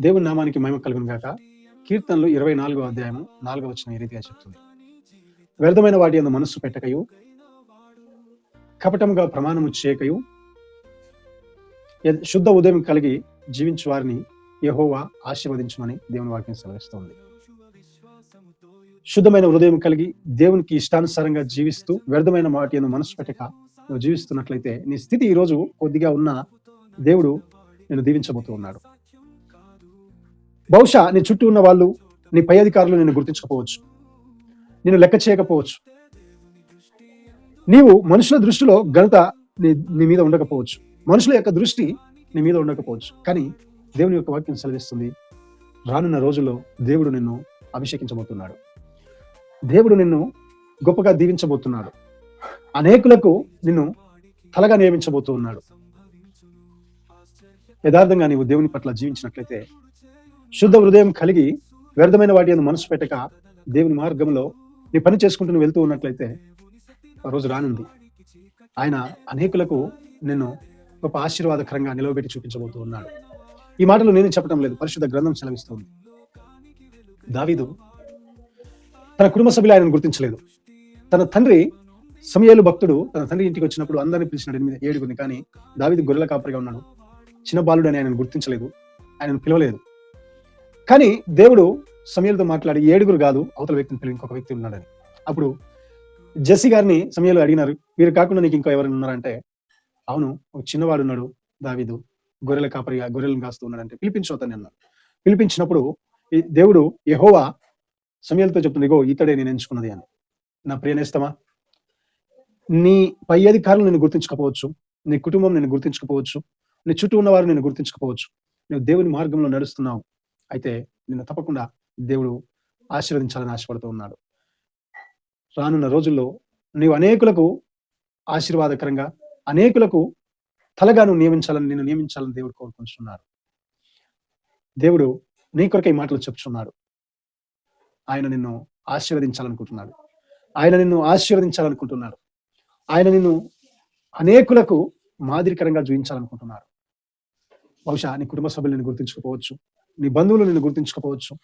దేవుని నామానికి మహిమ కలుగును గాక. కీర్తనలు ఇరవై నాలుగో అధ్యాయము నాలుగో వచ్చిన ఈ రీతిగా చెప్తుంది. వ్యర్థమైన వాటి అందు మనస్సు పెట్టకయు కపటముగా ప్రమాణము చేయకయు శుద్ధ ఉదయం కలిగి జీవించు వారిని యహోవా ఆశీర్వదించమని దేవుని వాక్యం సెలవిస్తోంది. శుద్ధమైన హృదయం కలిగి దేవునికి ఇష్టానుసారంగా జీవిస్తూ వ్యర్థమైన వాటి అందు మనస్సు పెట్టక నువ్వు జీవిస్తున్నట్లయితే నీ స్థితి ఈ రోజు కొద్దిగా ఉన్న దేవుడు నేను దీవించబోతూ ఉన్నాడు. బహుశా నీ చుట్టూ ఉన్న వాళ్ళు నీ పై అధికారులు నేను గుర్తించకపోవచ్చు. నేను లెక్క చేయకపోవచ్చు. నీవు మనుషుల దృష్టిలో ఘనత నీ నీ మీద ఉండకపోవచ్చు. మనుషుల యొక్క దృష్టి నీ మీద ఉండకపోవచ్చు. కానీ దేవుని యొక్క వాక్యం సెలవిస్తుంది రానున్న రోజుల్లో దేవుడు నిన్ను అభిషేకించబోతున్నాడు. దేవుడు నిన్ను గొప్పగా దీవించబోతున్నాడు. అనేకులకు నిన్ను తలగా నియమించబోతూ ఉన్నాడు యథార్థంగా నీవు దేవుని పట్ల జీవించినట్లయితే శుద్ధ హృదయం కలిగి వ్యర్థమైన వాటి అని మనసు పెట్టక దేవుని మార్గంలో నీ పని చేసుకుంటూ నువ్వు వెళ్తూ ఉన్నట్లయితే ఆ రోజు రానుంది. ఆయన అనేకులకు నిన్ను గొప్ప ఆశీర్వాదకరంగా నిలవబెట్టి చూపించబోతూ ఉన్నాడు. ఈ మాటలు నేను చెప్పడం లేదు పరిశుద్ధ గ్రంథం సెలవిస్తుంది. దావీదు తన కుటుంబ సభ్యులు ఆయనను గుర్తించలేదు. తన తండ్రి సమయాలు భక్తుడు తన తండ్రి ఇంటికి వచ్చినప్పుడు అందరిని పిలిచినాడు ఎనిమిది ఏడుగురిని కానీ దావీదు గొర్రెల కాపరిగా ఉన్నాడు. చిన్న బాలుడు అని ఆయనను గుర్తించలేదు ఆయనను పిలవలేదు. కానీ దేవుడు సమయాలతో మాట్లాడి ఏడుగురు కాదు అవతల వ్యక్తిని పిలిచి ఇంకొక వ్యక్తి ఉన్నాడని. అప్పుడు జెస్సీ గారిని సమయంలో అడిగినారు వీరు కాకుండా నీకు ఇంకా ఎవరైనా ఉన్నారంటే? అవును ఒక చిన్నవాడు ఉన్నాడు దావిదు. గొర్రెల కాపరిగా గొర్రెలను కాస్తూ ఉన్నాడంటే. పిలిపించు అన్నారు. అన్నాడు పిలిపించినప్పుడు ఈ దేవుడు యహోవా సమయాలతో చెప్తుంది ఇగో ఇతడే నేను ఎంచుకున్నది అని. నా ప్రియనేస్తమా నీ పై అధికారులు నేను గుర్తించకపోవచ్చు నీ కుటుంబం నేను గుర్తించకపోవచ్చు నీ చుట్టూ ఉన్నవారు నేను గుర్తించకపోవచ్చు. నువ్వు దేవుని మార్గంలో నడుస్తున్నావు అయితే నిన్ను తప్పకుండా దేవుడు ఆశీర్వదించాలని ఆశపడుతూ ఉన్నాడు. రానున్న రోజుల్లో నీవు అనేకులకు ఆశీర్వాదకరంగా అనేకులకు తలగా నువ్వు నియమించాలని నేను నియమించాలని దేవుడు కోరుకుంటున్నాడు. దేవుడు నీ కొరకై మాటలు చెప్తున్నాడు. ఆయన నిన్ను ఆశీర్వదించాలనుకుంటున్నాడు. ఆయన నిన్ను ఆశీర్వదించాలనుకుంటున్నాడు. ఆయన నిన్ను అనేకులకు మాదిరికరంగా చూపించాలనుకుంటున్నాడు బహుశా నీ కుటుంబ సభ్యులు నేను గుర్తించకపోవచ్చు. నీ బంధువులు నిన్ను గుర్తించకపోవచ్చు.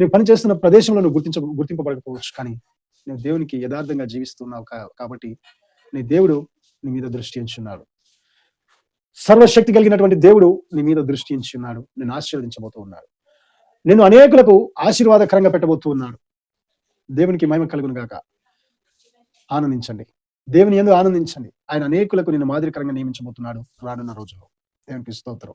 నువ్వు పనిచేస్తున్న ప్రదేశంలో నువ్వు గుర్తించ గుర్తింపబడకపోవచ్చు. కానీ నువ్వు దేవునికి యథార్థంగా జీవిస్తున్నావు కాబట్టి నీ దేవుడు నీ మీద దృష్టి ఉంచున్నాడు సర్వశక్తి కలిగినటువంటి దేవుడు నీ మీద దృష్టి ఉంచున్నాడు నేను ఆశీర్వదించబోతూ ఉన్నాడు. నేను అనేకులకు ఆశీర్వాదకరంగా పెట్టబోతూ ఉన్నాడు. దేవునికి మహిమ కలుగును గాక. ఆనందించండి. దేవుని ఎందు ఆనందించండి. ఆయన అనేకులకు నేను మాదిరికరంగా నియమించబోతున్నాడు రానున్న రోజుల్లో. దేవునికి స్తోత్రం.